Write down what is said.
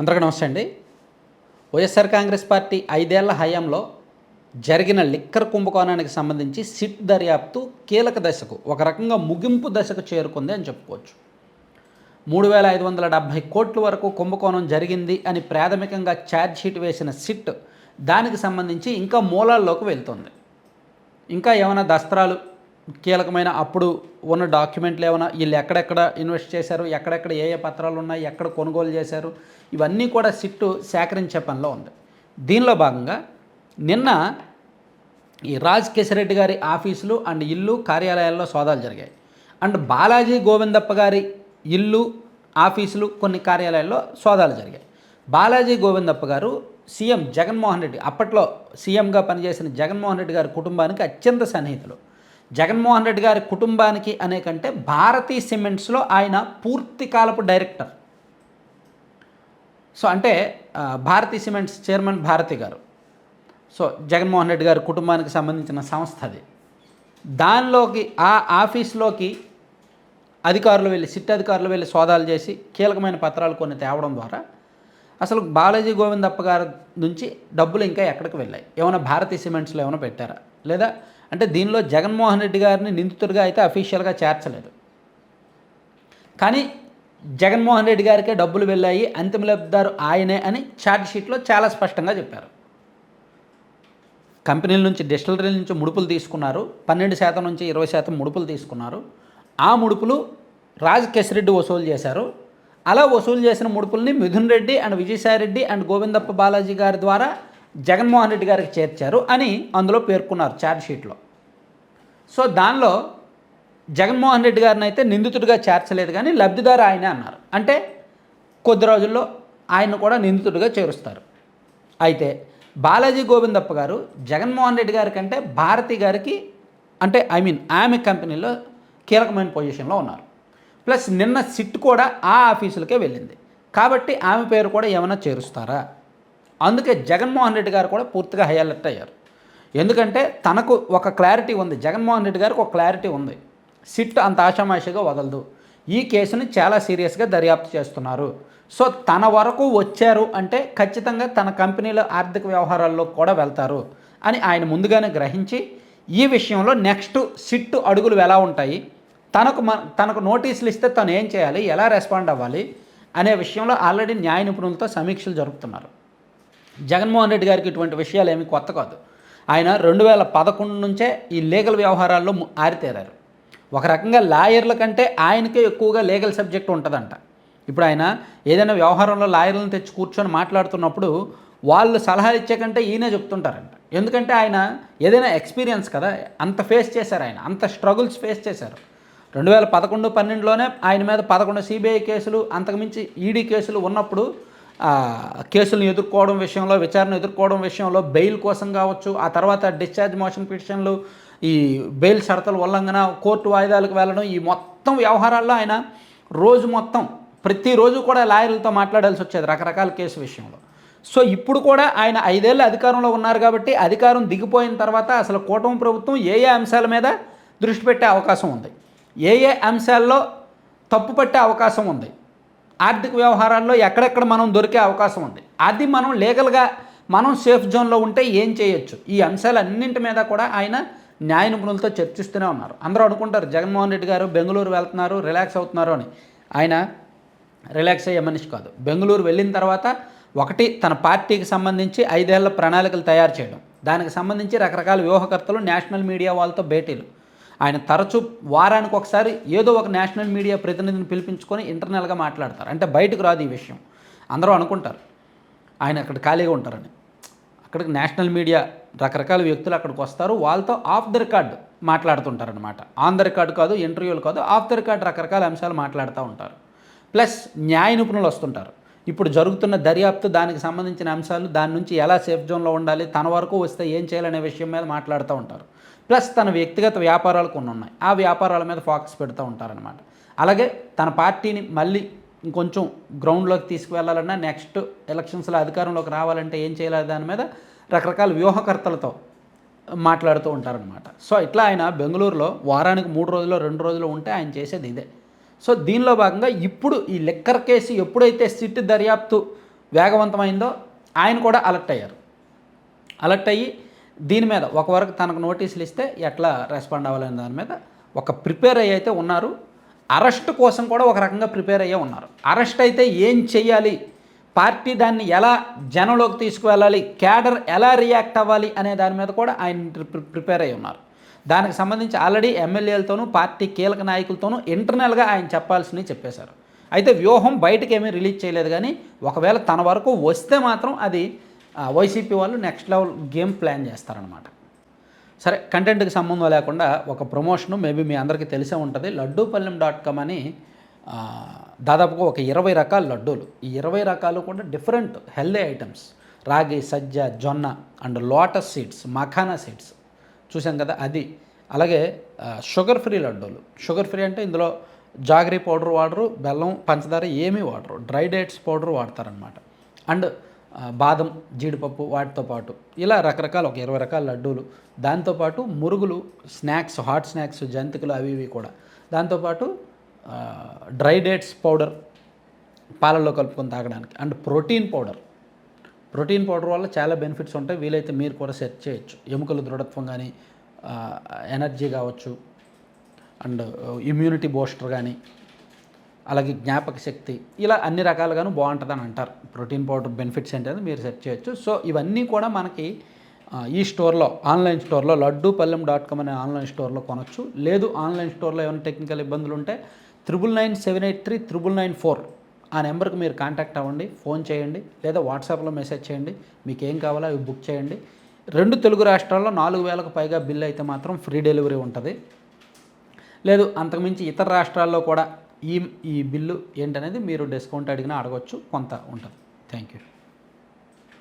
అందరికీ నమస్తే అండి. వైఎస్ఆర్ కాంగ్రెస్ పార్టీ ఐదేళ్ళ హయాంలో జరిగిన లిక్కర్ కుంభకోణానికి సంబంధించి సిట్ దర్యాప్తు కీలక దశకు ఒక రకంగా ముగింపు దశకు చేరుకుంది అని చెప్పుకోవచ్చు. మూడు వేల ఐదు వందల డెబ్భై కోట్ల వరకు కుంభకోణం జరిగింది అని ప్రాథమికంగా ఛార్జ్షీట్ వేసిన సిట్ దానికి సంబంధించి ఇంకా మూలాల్లోకి వెళ్తుంది. ఇంకా ఏమైనా దస్త్రాలు కీలకమైన అప్పుడు ఉన్న డాక్యుమెంట్లు ఏమైనా వీళ్ళు ఎక్కడెక్కడ ఇన్వెస్ట్ చేశారు ఎక్కడెక్కడ ఏ ఏ పత్రాలు ఉన్నాయి ఎక్కడ కొనుగోలు చేశారు ఇవన్నీ కూడా సిట్టు సేకరించే పనిలో ఉంది. దీనిలో భాగంగా నిన్న ఈ రాజ్ రెడ్డి గారి ఆఫీసులు అండ్ ఇల్లు కార్యాలయాల్లో సోదాలు జరిగాయి. అండ్ బాలాజీ గోవిందప్ప గారి ఇల్లు ఆఫీసులు కొన్ని కార్యాలయాల్లో సోదాలు జరిగాయి. బాలాజీ గోవిందప్ప గారు సీఎం జగన్మోహన్ రెడ్డి అప్పట్లో సీఎంగా పనిచేసిన జగన్మోహన్ రెడ్డి గారి కుటుంబానికి అత్యంత సన్నిహితులు. జగన్మోహన్ రెడ్డి గారి కుటుంబానికి అనే కంటే భారతీ సిమెంట్స్లో ఆయన పూర్తి కాలపు డైరెక్టర్. సో అంటే భారతీ సిమెంట్స్ చైర్మన్ భారతి గారు. సో జగన్మోహన్ రెడ్డి గారి కుటుంబానికి సంబంధించిన సంస్థ అది. దానిలోకి ఆ ఆఫీస్లోకి అధికారులు వెళ్ళి సిట్ అధికారులు వెళ్ళి సోదాలు చేసి కీలకమైన పత్రాలు కొన్ని తేవడం ద్వారా అసలు బాలాజీ గోవిందప్ప గారి నుంచి డబ్బులు ఇంకా ఎక్కడికి వెళ్ళాయి? ఏమైనా భారతీ సిమెంట్స్లో ఏమైనా పెట్టారా? లేదా అంటే దీనిలో జగన్మోహన్ రెడ్డి గారిని నిందితుడిగా అయితే అఫీషియల్గా చేర్చలేదు. కానీ జగన్మోహన్ రెడ్డి గారికే డబ్బులు వెళ్ళాయి అంతిమ లబ్ధిదారు ఆయనే అని షీట్లో చాలా స్పష్టంగా చెప్పారు. కంపెనీల నుంచి డిస్టిలరీల నుంచి ముడుపులు తీసుకున్నారు. పన్నెండు శాతం నుంచి ఇరవై శాతం ముడుపులు తీసుకున్నారు. ఆ ముడుపులు రాజ్ కెసిరెడ్డి వసూలు చేశారు. అలా వసూలు చేసిన ముడుపుల్ని మిథున్ రెడ్డి అండ్ విజయసాయి రెడ్డి అండ్ గోవిందప్ప బాలాజీ గారి ద్వారా జగన్మోహన్ రెడ్డి గారికి చేర్చారు అని అందులో పేర్కొన్నారు ఛార్జ్షీట్లో సో దానిలో జగన్మోహన్ రెడ్డి గారిని అయితే నిందితుడిగా చేర్చలేదు కానీ లబ్ధిదారు ఆయనే అన్నారు. అంటే కొద్ది రోజుల్లో ఆయన కూడా నిందితుడిగా చేరుస్తారు. అయితే బాలాజీ గోవిందప్ప గారు జగన్మోహన్ రెడ్డి గారి కంటే భారతి గారికి అంటే ఐ మీన్ ఆమె కంపెనీలో కీలకమైన పొజిషన్లో ఉన్నారు. ప్లస్ నిన్న సిట్ కూడా ఆ ఆఫీసులకే వెళ్ళింది. కాబట్టి ఆమె పేరు కూడా ఏమైనా చేరుస్తారా? అందుకే జగన్మోహన్ రెడ్డి గారు కూడా పూర్తిగా హై అలర్ట్ అయ్యారు. ఎందుకంటే తనకు ఒక క్లారిటీ ఉంది. జగన్మోహన్ రెడ్డి గారికి ఒక క్లారిటీ ఉంది. సిట్ అంత ఆషామాషిగా వదలదు. ఈ కేసుని చాలా సీరియస్గా దర్యాప్తు చేస్తున్నారు. సో తన వరకు వచ్చారు అంటే ఖచ్చితంగా తన కంపెనీల ఆర్థిక వ్యవహారాల్లో కూడా వెళ్తారు అని ఆయన ముందుగానే గ్రహించి ఈ విషయంలో నెక్స్ట్ సిట్ అడుగులు ఎలా ఉంటాయి? తనకు మ తనకు నోటీసులు ఇస్తే తను ఏం చేయాలి? ఎలా రెస్పాండ్ అవ్వాలి? అనే విషయంలో ఆల్రెడీ న్యాయ నిపుణులతో సమీక్షలు జరుపుతున్నారు. జగన్మోహన్ రెడ్డి గారికి ఇటువంటి విషయాలు ఏమీ కొత్త కాదు. ఆయన రెండు వేల పదకొండు నుంచే ఈ లీగల్ వ్యవహారాల్లో ఆరితేరారు. ఒక రకంగా లాయర్ల కంటే ఆయనకే ఎక్కువగా లీగల్ సబ్జెక్ట్ ఉంటుందంట. ఇప్పుడు ఆయన ఏదైనా వ్యవహారంలో లాయర్లను తెచ్చి కూర్చొని మాట్లాడుతున్నప్పుడు వాళ్ళు సలహాలు ఇచ్చే కంటే ఈయనే చెప్తుంటారంట. ఎందుకంటే ఆయన ఏదైనా ఎక్స్పీరియన్స్ కదా అంత ఫేస్ చేశారు ఆయన అంత స్ట్రగుల్స్ ఫేస్ చేశారు. రెండు వేల పదకొండు పన్నెండులోనే ఆయన మీద పదకొండు సిబిఐ కేసులు అంతకుమించి ఈడీ కేసులు ఉన్నప్పుడు కేసులను ఎదుర్కోవడం విషయంలో విచారణ ఎదుర్కోవడం విషయంలో బెయిల్ కోసం కావచ్చు ఆ తర్వాత డిశ్చార్జ్ మోషన్ పిటిషన్లు ఈ బెయిల్ షరతుల ఉల్లంఘన కోర్టు వాయిదాలకు వెళ్ళడం ఈ మొత్తం వ్యవహారాల్లో ఆయన రోజు మొత్తం ప్రతిరోజు కూడా లాయర్లతో మాట్లాడాల్సి వచ్చేది రకరకాల కేసు విషయంలో. సో ఇప్పుడు కూడా ఆయన ఐదేళ్ళు అధికారంలో ఉన్నారు కాబట్టి అధికారం దిగిపోయిన తర్వాత అసలు కూటమి ప్రభుత్వం ఏ ఏ అంశాల మీద దృష్టి పెట్టే అవకాశం ఉంది? ఏ ఏ అంశాల్లో తప్పు పట్టే అవకాశం ఉంది? ఆర్థిక వ్యవహారాల్లో ఎక్కడెక్కడ మనం దొరికే అవకాశం ఉంది. అది మనం లీగల్గా మనం సేఫ్ జోన్లో ఉంటే ఏం చేయొచ్చు? ఈ అంశాలన్నింటి మీద కూడా ఆయన న్యాయ నిపుణులతో చర్చిస్తూనే ఉన్నారు. అందరూ అనుకుంటారు జగన్మోహన్ రెడ్డి గారు బెంగళూరు వెళ్తున్నారు రిలాక్స్ అవుతున్నారు అని. ఆయన రిలాక్స్ అయ్యే మనిషి కాదు. బెంగళూరు వెళ్ళిన తర్వాత ఒకటి తన పార్టీకి సంబంధించి ఐదేళ్ళ ప్రణాళికలు తయారు చేయడం. దానికి సంబంధించి రకరకాల వ్యూహకర్తలు నేషనల్ మీడియా వాళ్ళతో భేటీలు. ఆయన తరచూ వారానికి ఒకసారి ఏదో ఒక నేషనల్ మీడియా ప్రతినిధిని పిలిపించుకొని ఇంటర్నల్గా మాట్లాడతారు. అంటే బయటకు రాదు ఈ విషయం. అందరూ అనుకుంటారు. ఆయన అక్కడ ఖాళీగా ఉంటారని. అక్కడికి నేషనల్ మీడియా రకరకాల వ్యక్తులు అక్కడికి వస్తారు. వాళ్ళతో ఆఫ్ ద రికార్డ్ మాట్లాడుతుంటారనమాట ఆన్ ద రికార్డ్ కాదు ఇంటర్వ్యూలు కాదు ఆఫ్ ద రికార్డ్ రకరకాల అంశాలు మాట్లాడుతూ ఉంటారు. ప్లస్ న్యాయ నిపుణులు వస్తుంటారు. ఇప్పుడు జరుగుతున్న దర్యాప్తు దానికి సంబంధించిన అంశాలు దాని నుంచి ఎలా సేఫ్ జోన్లో ఉండాలి తన వరకు వస్తే ఏం చేయాలనే విషయం మీద మాట్లాడుతూ ఉంటారు. ప్లస్ తన వ్యక్తిగత వ్యాపారాలు కొన్ని ఉన్నాయి. ఆ వ్యాపారాల మీద ఫోకస్ పెడుతూ ఉంటారనమాట అలాగే తన పార్టీని మళ్ళీ ఇంకొంచెం గ్రౌండ్లోకి తీసుకువెళ్ళాలన్నా నెక్స్ట్ ఎలక్షన్స్లో అధికారంలోకి రావాలంటే ఏం చేయాలి దాని మీద రకరకాల వ్యూహకర్తలతో మాట్లాడుతూ ఉంటారనమాట సో ఇట్లా ఆయన బెంగళూరులో వారానికి మూడు రోజులు రెండు రోజులు ఉంటే ఆయన చేసేది ఇదే. సో దీనిలో భాగంగా ఇప్పుడు ఈ లెక్కర్ కేసు ఎప్పుడైతే సిట్ దర్యాప్తు వేగవంతమైందో ఆయన కూడా అలర్ట్ అయ్యారు. అలర్ట్ అయ్యి దీని మీద ఒక వరకు తనకు నోటీసులు ఇస్తే ఎట్లా రెస్పాండ్ అవ్వాలనే దాని మీద ఒక ప్రిపేర్ అయ్యి అయితే ఉన్నారు. అరెస్ట్ కోసం కూడా ఒక రకంగా ప్రిపేర్ అయ్యే ఉన్నారు. అరెస్ట్ అయితే ఏం చెయ్యాలి? పార్టీ దాన్ని ఎలా జనంలోకి తీసుకువెళ్ళాలి? క్యాడర్ ఎలా రియాక్ట్ అవ్వాలి అనే దాని మీద కూడా ఆయన ప్రిపేర్ అయ్యి ఉన్నారు. దానికి సంబంధించి ఆల్రెడీ ఎమ్మెల్యేలతోనూ పార్టీ కీలక నాయకులతోనూ ఇంటర్నల్గా ఆయన చెప్పాల్సినవి చెప్పేశారు. అయితే వ్యూహం బయటకు రిలీజ్ చేయలేదు కానీ ఒకవేళ తన వరకు వస్తే మాత్రం అది వైసీపీ వాళ్ళు నెక్స్ట్ లెవెల్ గేమ్ ప్లాన్ చేస్తారనమాట సరే కంటెంట్కి సంబంధం లేకుండా ఒక ప్రమోషన్ మేబీ మీ అందరికీ తెలిసే ఉంటుంది. లడ్డూపల్లెం డాట్ కామ్ అని దాదాపుగా ఒక ఇరవై రకాల లడ్డూలు. ఈ ఇరవై రకాలు కూడా డిఫరెంట్ హెల్దీ ఐటమ్స్ రాగి సజ్జ జొన్న and lotus seeds makhana seeds. చూసాం కదా అది. అలాగే షుగర్ ఫ్రీ లడ్డూలు. షుగర్ ఫ్రీ అంటే ఇందులో జాగరీ పౌడర్ వాడరు బెల్లం పంచదార ఏమీ వాడరు. డ్రై డేట్స్ పౌడర్ వాడతారనమాట అండ్ బాదం జీడిపప్పు వాటితో పాటు. ఇలా రకరకాల ఒక ఇరవై రకాల లడ్డూలు. దాంతోపాటు మురుగులు స్నాక్స్ హాట్ స్నాక్స్ జంతికలు అవి ఇవి కూడా. దాంతోపాటు డ్రై డేట్స్ పౌడర్ పాలల్లో కలుపుకొని తాగడానికి. And protein powder. Protein powder వల్ల చాలా బెనిఫిట్స్ ఉంటాయి. వీలైతే మీరు కూడా సెట్ చేయొచ్చు. ఎముకల దృఢత్వం కానీ ఎనర్జీ కావచ్చు. అండ్ ఇమ్యూనిటీ బూస్టర్ కానీ అలాగే జ్ఞాపక శక్తి ఇలా అన్ని రకాలుగాను బాగుంటుందని అంటారు. ప్రోటీన్ పౌడర్ బెనిఫిట్స్ ఏంటనేది మీరు సెర్చ్ చేయొచ్చు. సో ఇవన్నీ కూడా మనకి ఈ స్టోర్లో ఆన్లైన్ స్టోర్లో లడ్డు పల్లెం డాట్ కామ్ అనే ఆన్లైన్ స్టోర్లో కొనొచ్చు. లేదు ఆన్లైన్ స్టోర్లో ఏమైనా టెక్నికల్ ఇబ్బందులు ఉంటే triple nine seven eight three triple nine four ఆ నెంబర్కి మీరు కాంటాక్ట్ అవ్వండి ఫోన్ చేయండి లేదా వాట్సాప్లో మెసేజ్ చేయండి మీకు ఏం కావాలో అవి బుక్ చేయండి. రెండు తెలుగు రాష్ట్రాల్లో నాలుగు వేలకు పైగా బిల్ అయితే మాత్రం ఫ్రీ డెలివరీ ఉంటుంది. లేదు అంతకుమించి ఇతర రాష్ట్రాల్లో కూడా ఈ ఈ బిల్లు ఏంటనేది మీరు డిస్కౌంట్ అడిగినా అడగవచ్చు కొంత ఉంటుంది. Thank you.